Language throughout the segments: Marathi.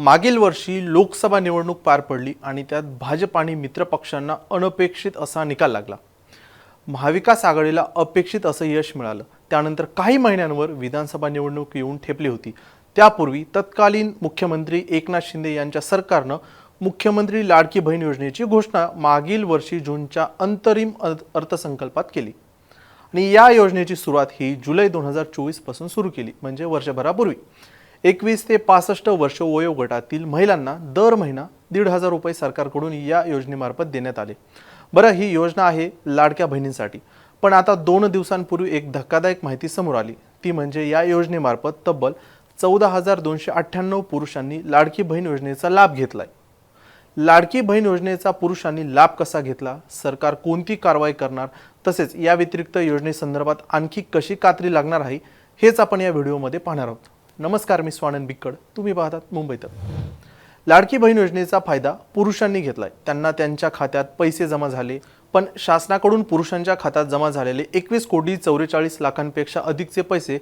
मागील वर्षी लोकसभा निवडणूक पार पडली आणि त्यात भाजप आणि मित्रपक्षांना अनपेक्षित असा निकाल लागला. महाविकास आघाडीला अपेक्षित असं यश मिळालं. त्यानंतर काही महिन्यांवर विधानसभा निवडणूक येऊन ठेपली होती. त्यापूर्वी तत्कालीन मुख्यमंत्री एकनाथ शिंदे यांच्या सरकारनं मुख्यमंत्री लाडकी बहीण योजनेची घोषणा मागील वर्षी जूनच्या अंतरिम अर्थ- अर्थसंकल्पात केली. आणि या योजनेची सुरुवात ही जुलै दोन हजार चोवीसपासून सुरू केली म्हणजे वर्षभरापूर्वी. एकवीस ते पासष्ट वर्ष वयोगटातील महिलांना दर महिना दीड हजार रुपये सरकारकडून या योजनेमार्फत देण्यात आले. बरं ही योजना आहे लाडक्या बहिणींसाठी. पण आता दोन दिवसांपूर्वी एक धक्कादायक माहिती समोर आली. ती म्हणजे या योजनेमार्फत तब्बल चौदा हजार दोनशे अठ्ठ्याण्णव पुरुषांनी लाडकी बहीण योजनेचा लाभ घेतलाय. लाडकी बहीण योजनेचा पुरुषांनी लाभ कसा घेतला? सरकार कोणती कारवाई करणार? तसेच या व्यतिरिक्त योजनेसंदर्भात आणखी कशी कात्री लागणार आहे? हेच आपण या व्हिडिओमध्ये पाहणार आहोत. नमस्कार मी स्वानंद बिक्कड. तुम्ही पाहतात मुंबईत. लाडकी बहीण योजनेचा फायदा पुरुषांनी घेतलाय. त्यांना त्यांच्या खात्यात पैसे जमा झाले पण शासनाकडून पुरुषांच्या खात्यात जमा झालेले एकवीस कोटी चौवेचाळीस लाखांपेक्षा अधिकचे पैसे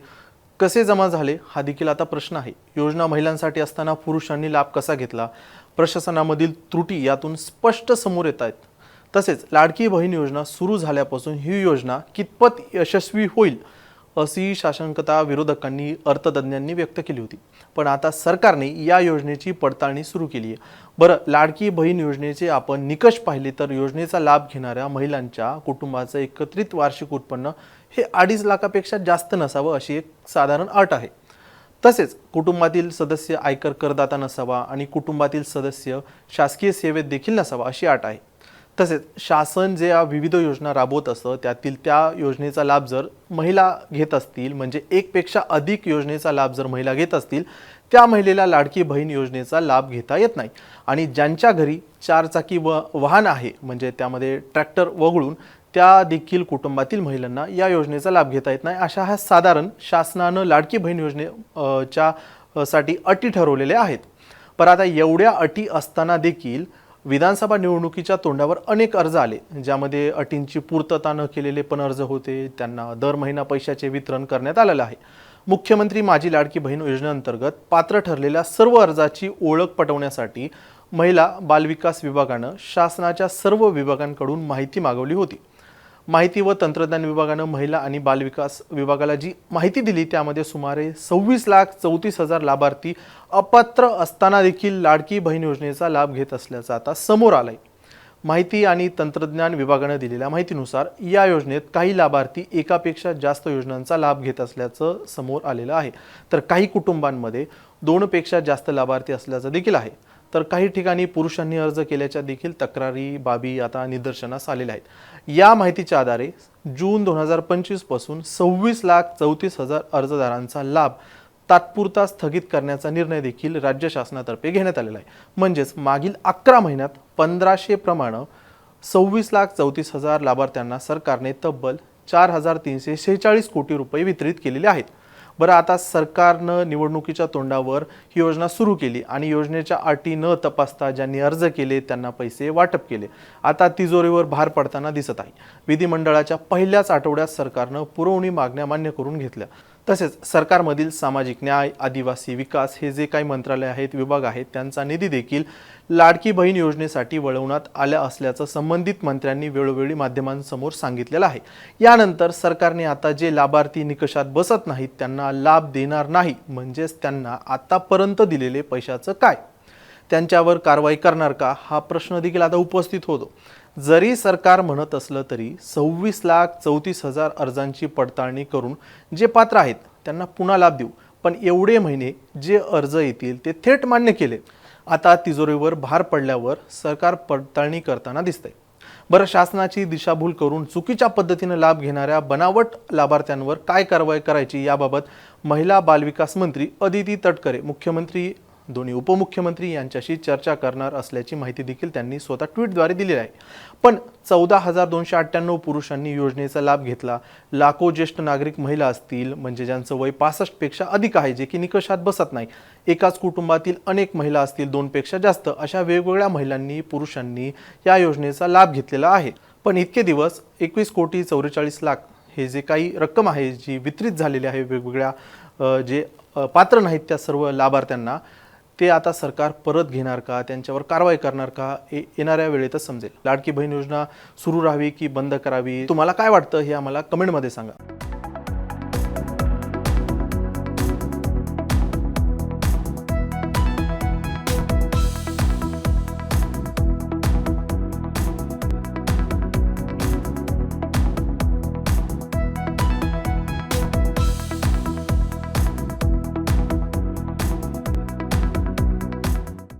कसे जमा झाले हा देखील आता प्रश्न आहे. योजना महिलांसाठी असताना पुरुषांनी लाभ कसा घेतला प्रशासनामधील त्रुटी यातून स्पष्ट समोर येत आहेत. तसेच लाडकी बहीण योजना सुरू झाल्यापासून ही योजना कितपत यशस्वी होईल अशी शासनकता विरोधकांनी अर्थतज्ञांनी व्यक्त केली होती. पण आता सरकारने या योजनेची पडताळणी सुरू केली आहे. बरं लाडकी बहीण योजनेचे आपण निकष पाहिले तर योजनेचा लाभ घेणाऱ्या महिलांच्या कुटुंबाचं एकत्रित वार्षिक उत्पन्न हे अडीच लाखापेक्षा जास्त नसावं अशी एक साधारण अट आहे. तसेच कुटुंबातील सदस्य आयकर करदाता नसावा आणि कुटुंबातील सदस्य शासकीय सेवेत देखील नसावा अशी अट आहे. तसेच शासन जे या विविध योजना राबवत असतं त्यातील त्या योजनेचा लाभ जर महिला घेत असतील म्हणजे एकपेक्षा अधिक योजनेचा लाभ जर महिला घेत असतील त्या महिलेला लाडकी बहीण योजनेचा लाभ घेता येत नाही. आणि ज्यांच्या घरी चारचाकी व वाहन आहे म्हणजे त्यामध्ये ट्रॅक्टर वगळून त्या देखील कुटुंबातील महिलांना या योजनेचा लाभ घेता येत नाही. अशा ह्या साधारण शासनानं लाडकी बहीण योजने च्या साठी अटी ठरवलेल्या आहेत. पण आता एवढ्या अटी असताना देखील विधानसभा निवडणुकीच्या तोंडावर अनेक अर्ज आले ज्यामध्ये अटींची पूर्तता न केलेले पण अर्ज होते. त्यांना दर महिना पैशाचे वितरण करण्यात आलेलं आहे. मुख्यमंत्री माझी लाडकी बहीण योजनेअंतर्गत पात्र ठरलेल्या सर्व अर्जाची ओळख पटवण्यासाठी महिला बालविकास विभागानं शासनाच्या सर्व विभागांकडून माहिती मागवली होती. माहिती व तंत्रज्ञान विभागानं महिला आणि बालविकास विभागाला जी माहिती दिली त्यामध्ये सुमारे सव्वीस लाख चौतीस हजार लाभार्थी अपात्र असताना देखील लाडकी बहीण योजनेचा लाभ घेत असल्याचं आता समोर आलं आहे माहिती आणि तंत्रज्ञान विभागानं दिलेल्या माहितीनुसार या योजनेत काही लाभार्थी एकापेक्षा जास्त योजनांचा लाभ घेत असल्याचं समोर आलेलं आहे. तर काही कुटुंबांमध्ये दोनपेक्षा जास्त लाभार्थी असल्याचं देखील आहे. तर काही ठिकाणी पुरुषांनी अर्ज केल्याच्या देखील तक्रारी बाबी आता निदर्शनास आलेल्या आहेत. या माहितीच्या आधारे जून दोन हजार पंचवीसपासून सव्वीस लाख चौतीस हजार अर्जदारांचा लाभ तात्पुरता स्थगित करण्याचा निर्णय देखील राज्य शासनातर्फे घेण्यात आलेला आहे. म्हणजेच मागील अकरा महिन्यात पंधराशे प्रमाणे सव्वीस लाख चौतीस हजार लाभार्थ्यांना सरकारने तब्बल चार हजार तीनशे शेहेचाळीस कोटी रुपये वितरित केलेले आहेत. बरं आता सरकारनं निवडणुकीच्या तोंडावर ही योजना सुरू केली आणि योजनेच्या अटी न तपासता ज्यांनी अर्ज केले त्यांना पैसे वाटप केले. आता तिजोरीवर भार पडताना दिसत आहे. विधिमंडळाच्या पहिल्याच आठवड्यात सरकारनं पुरवणी मागण्या मान्य करून घेतल्या. तसेच सरकारमधील सामाजिक न्याय आदिवासी विकास हे जे काही मंत्रालय आहेत विभाग आहेत त्यांचा निधी देखील लाडकी बहीण योजनेसाठी वळवण्यात आल्या असल्याचं संबंधित मंत्र्यांनी वेळोवेळी माध्यमांसमोर सांगितलेलं आहे. यानंतर सरकारने आता जे लाभार्थी निकषात बसत नाहीत त्यांना लाभ देणार नाही म्हणजेच त्यांना आतापर्यंत दिलेले पैशाचं काय? त्यांच्यावर कारवाई करणार का? हा प्रश्न देखील आता उपस्थित होतो. जरी सरकार म्हणत असलं तरी सव्वीस लाख चौतीस हजार अर्जांची पडताळणी करून जे पात्र आहेत त्यांना पुन्हा लाभ देऊ. पण एवढे महिने जे अर्ज येतील ते थेट मान्य केले. आता तिजोरीवर भार पडल्यावर सरकार पडताळणी करताना दिसतंय. बरं शासनाची दिशाभूल करून चुकीच्या पद्धतीनं लाभ घेणाऱ्या बनावट लाभार्थ्यांवर काय कारवाई करायची याबाबत महिला बालविकास मंत्री अदिती तटकरे मुख्यमंत्री दोन्ही उपमुख्यमंत्री यांच्याशी चर्चा करणार असल्याची माहिती देखील त्यांनी स्वतः ट्विटद्वारे दिलेली आहे. पण चौदा हजार दोनशे अठ्ठ्याण्णव पुरुषांनी योजनेचा लाभ घेतला. लाखो ज्येष्ठ नागरिक महिला असतील म्हणजे ज्यांचं वय पासष्टपेक्षा अधिक आहे जे की निकषात बसत नाही. एकाच कुटुंबातील अनेक महिला असतील दोनपेक्षा जास्त अशा वेगवेगळ्या महिलांनी पुरुषांनी या योजनेचा लाभ घेतलेला आहे. पण इतके दिवस एकवीस कोटी चौवेचाळीस लाख हे जे काही रक्कम आहे जी वितरित झालेली आहे वेगवेगळ्या जे पात्र नाहीत त्या सर्व लाभार्थ्यांना ते आता सरकार परत घेणार का? त्यांच्यावर कारवाई करणार का? हे येणाऱ्या वेळेतच समजेल. लाडकी बहीण योजना सुरू राहावी की बंद करावी? तुम्हाला काय वाटतं हे आम्हाला कमेंटमध्ये सांगा.